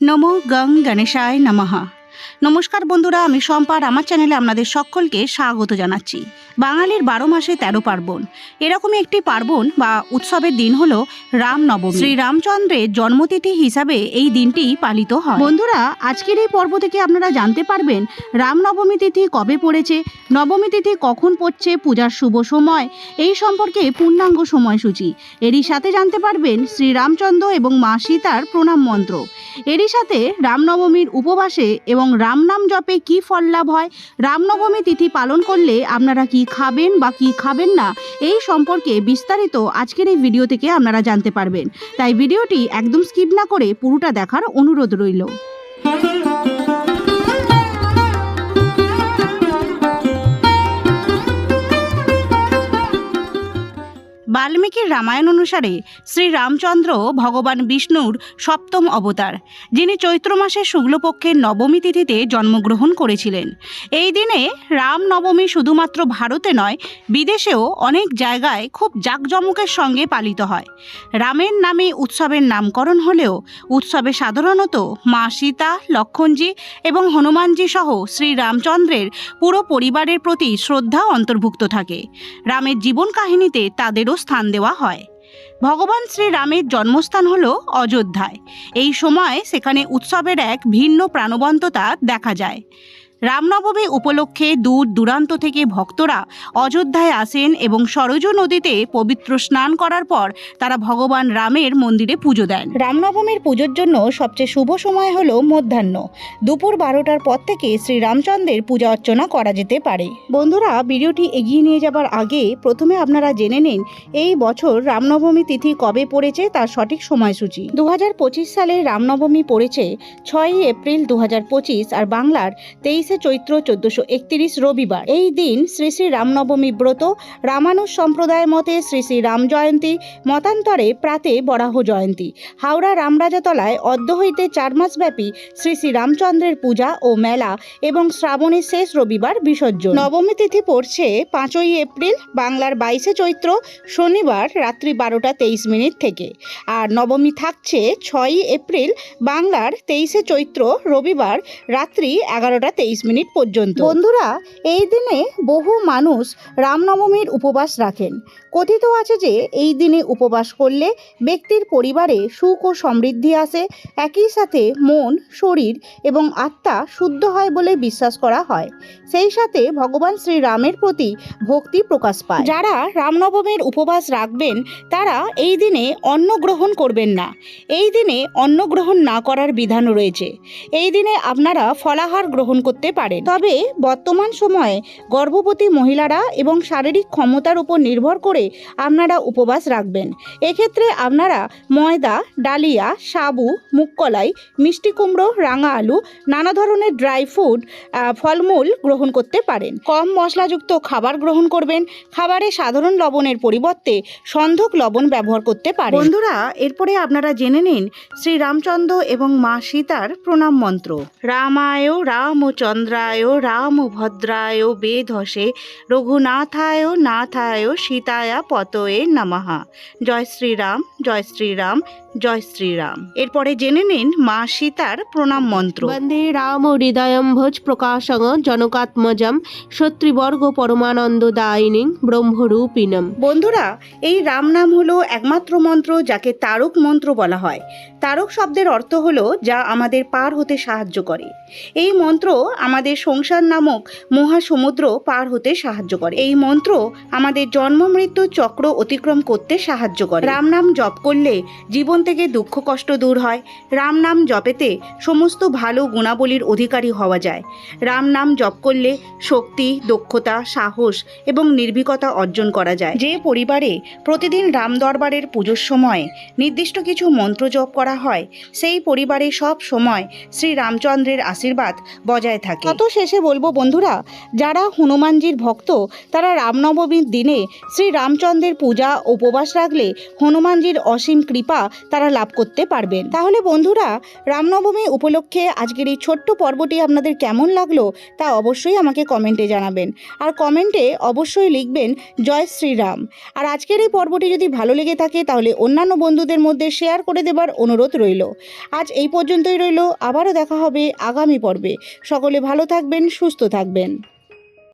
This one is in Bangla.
নমো গং গণেশায় নমঃ। নমস্কার বন্ধুরা, আমি সম্পার আমার চ্যানেলে আপনাদের সকলকে স্বাগত জানাচ্ছি। বাঙালির বারো মাসে তেরো পার্বণ। এরকমই একটি পার্বণ বা উৎসবের দিন হলো রামনবমী। শ্রী রামচন্দ্রের জন্মতিথি হিসাবে এই দিনটি পালিত হয়। বন্ধুরা, আজকের এই পর্ব থেকে আপনারা জানতে পারবেন রামনবমী তিথি কবে পড়েছে, নবমী তিথি কখন পড়ছে, পূজার শুভ সময়, এই সম্পর্কে পূর্ণাঙ্গ সময়সূচি। এরই সাথে জানতে পারবেন শ্রী রামচন্দ্র এবং মা সীতার প্রণাম মন্ত্র। এরই সাথে রামনবমীর উপবাসে এবং রামনাম জপে কি ফল লাভ হয়? রামনবমী তিথি পালন করলে আপনারা কি খাবেন বা কি খাবেন না? এই সম্পর্কে বিস্তারিত আজকের এই ভিডিও থেকে আপনারা জানতে পারবেন। তাই ভিডিওটি একদম স্কিপ না করে পুরোটা দেখার অনুরোধ রইল। বাল্মীকির রামায়ণ অনুসারে শ্রী রামচন্দ্র ভগবান বিষ্ণুর সপ্তম অবতার, যিনি চৈত্র মাসের শুক্লপক্ষের নবমী তিথিতে জন্মগ্রহণ করেছিলেন। এই দিনে রাম নবমী শুধুমাত্র ভারতে নয়, বিদেশেও অনেক জায়গায় খুব জাঁকজমকের সঙ্গে পালিত হয়। রামের নামে উৎসবের নামকরণ হলেও উৎসবে সাধারণত মা সীতা, লক্ষণজি এবং হনুমানজি সহ শ্রী রামচন্দ্রের পুরো পরিবারের প্রতি শ্রদ্ধা অন্তর্ভুক্ত থাকে। রামের জীবন কাহিনীতে তাদেরও স্থান দেওয়া হয়। ভগবান শ্রীরামের জন্মস্থান হল অযোধ্যায়। এই সময় সেখানে উৎসবের এক ভিন্ন প্রাণবন্ততা দেখা যায়। রামনবমী উপলক্ষে দূর দূরান্ত থেকে ভক্তরা অযোধ্যায় আসেন এবং সরজ নদীতে পবিত্র স্নান করার পর তারা ভগবান রামের মন্দিরে পুজো দেন। রামনবমীর পুজোর জন্য সবচেয়ে শুভ সময় হল মধ্যাহ্ন। দুপুর বারোটার পর থেকে শ্রী রামচন্দ্রের পূজা অর্চনা করা যেতে পারে। বন্ধুরা, ভিডিওটি এগিয়ে নিয়ে যাবার আগে প্রথমে আপনারা জেনে নিন, এই বছর রামনবমী তিথি কবে পড়েছে তার সঠিক সময়সূচি। দু হাজার পঁচিশ সালে রামনবমী পড়েছে ছয়ই এপ্রিল দু হাজার পঁচিশ আর বাংলার তেইশে চৈত্র চোদ্দশো একত্রিশ রবিবার। এই দিন শ্রী শ্রী রামনবমী ব্রত, রামানুজ সম্প্রদায় মতে শ্রী শ্রী রাম জয়ন্তী, মতান্তরে প্রাতে বরাহ জয়ন্তী। হাওড়া রামরাজাতলায় অদ্য হইতে চার মাসব্যাপী শ্রী শ্রী রামচন্দ্রের পূজা ও মেলা এবং শ্রাবণের শেষ রবিবার বিসর্জন। নবমী তিথি পড়ছে পাঁচই এপ্রিল, বাংলার বাইশে চৈত্র, শনিবার রাত্রি বারোটা তেইশ মিনিট থেকে। আর নবমী থাকছে ছয়ই এপ্রিল, বাংলার তেইশে চৈত্র, রবিবার রাত্রি এগারোটা তেইশ মিনিট পর্যন্ত। বন্ধুরা এই দিনে বহু মানুষ রামনবমীর উপবাস রাখেন। কথিত আছে যে এই দিনে উপবাস করলে ব্যক্তির পরিবারে সুখ ও সমৃদ্ধি আসে একই সাথে মন শরীর এবং আত্মা শুদ্ধ হয় বলে বিশ্বাস করা হয়। সেই সাথে ভগবান শ্রীরামের প্রতি ভক্তি প্রকাশ পায়। যারা রামনবমীর উপবাস রাখবেন তারা এই দিনে অন্ন গ্রহণ করবেন না। এই দিনে অন্ন গ্রহণ না করার বিধান রয়েছে। এই দিনে আপনারা ফলাহার গ্রহণ করতে পারেন। তবে বর্তমান সময়ে গর্ভবতী মহিলারা এবং শারীরিক ক্ষমতার উপর নির্ভর করে আপনারা উপবাস রাখবেন। এক্ষেত্রে আপনারা ময়দা ডালিয়া সাবু মুগকলাই মিষ্টি কুমড়ো রাঙা আলু নানা ধরনের ড্রাই ফ্রুট ফলমূল গ্রহণ করতে পারেন। কম মশলাযুক্ত খাবার গ্রহণ করবেন। খাবারে সাধারণ লবণের পরিবর্তে সন্ধক লবণ ব্যবহার করতে পারেন। বন্ধুরা এরপরে আপনারা জেনে নিন শ্রী রামচন্দ্র এবং মা সীতার প্রণাম মন্ত্র। রামায় রামচন্দ্রায় রামভদ্রায় বেধসে রঘুনাথায় নাথায় সীতায় পতয়ে নমঃ। জয় শ্রীরাম জয় শ্রীরাম জয় শ্রীরাম। এরপরে জেনে নিন মা সীতার প্রণাম মন্ত্র। বন্দে রাম হৃদয়ম ভোজ প্রকাশং জনকাত্মজম শত্রিবর্গ পরমানন্দ পরমানন্দদায়িনী ব্রহ্মরূপিণম। বন্ধুরা এই রাম নাম হলো একমাত্র মন্ত্র যাকে তারক মন্ত্র বলা হয়। তারক শব্দের অর্থ হলো যা আমাদের পার হতে সাহায্য করে। এই মন্ত্র আমাদের সংসার নামক মহাসমুদ্র পার হতে সাহায্য করে। এই মন্ত্র আমাদের জন্ম মৃত্যু চক্র অতিক্রম করতে সাহায্য করে। রাম নাম জপ করলে জীবন থেকে দুঃখ কষ্ট দূর হয়। রাম নাম জপেতে সমস্ত ভালো গুণাবলীর অধিকারী হওয়া যায়। রাম নাম জপ করলে শক্তি, দক্ষতা, সাহস এবং নির্ভীকতা অর্জন করা যায়। যে পরিবারে প্রতিদিন রাম দরবারের পুজোর সময় নির্দিষ্ট কিছু মন্ত্র জপ করা হয়, সেই পরিবারে সব সময় শ্রী রামচন্দ্রের আশীর্বাদ বজায় থাকে। কত শেষে বলব বন্ধুরা, যারা হনুমানজির ভক্ত, তারা রামনবমীর দিনে শ্রী রামচন্দ্রের পূজা, উপবাস রাখলে হনুমানজির অসীম কৃপা তারা লাভ করতে পারবেন। তাহলে বন্ধুরা, রামনবমী উপলক্ষে আজকের এই ছোট্ট পর্বটি আপনাদের কেমন লাগল তা অবশ্যই আমাকে কমেন্টে জানাবেন। আর কমেন্টে অবশ্যই লিখবেন, জয় শ্রীরাম। আর আজকের এই পর্বটি যদি ভালো লেগে থাকে, তাহলে অন্যান্য বন্ধুদের মধ্যে শেয়ার করে দেবার অনুরোধ রইল। আজ এই পর্যন্তই রইল, আবারও দেখা হবে আগামী পর্বে। সকলে ভালো থাকবেন, সুস্থ থাকবেন।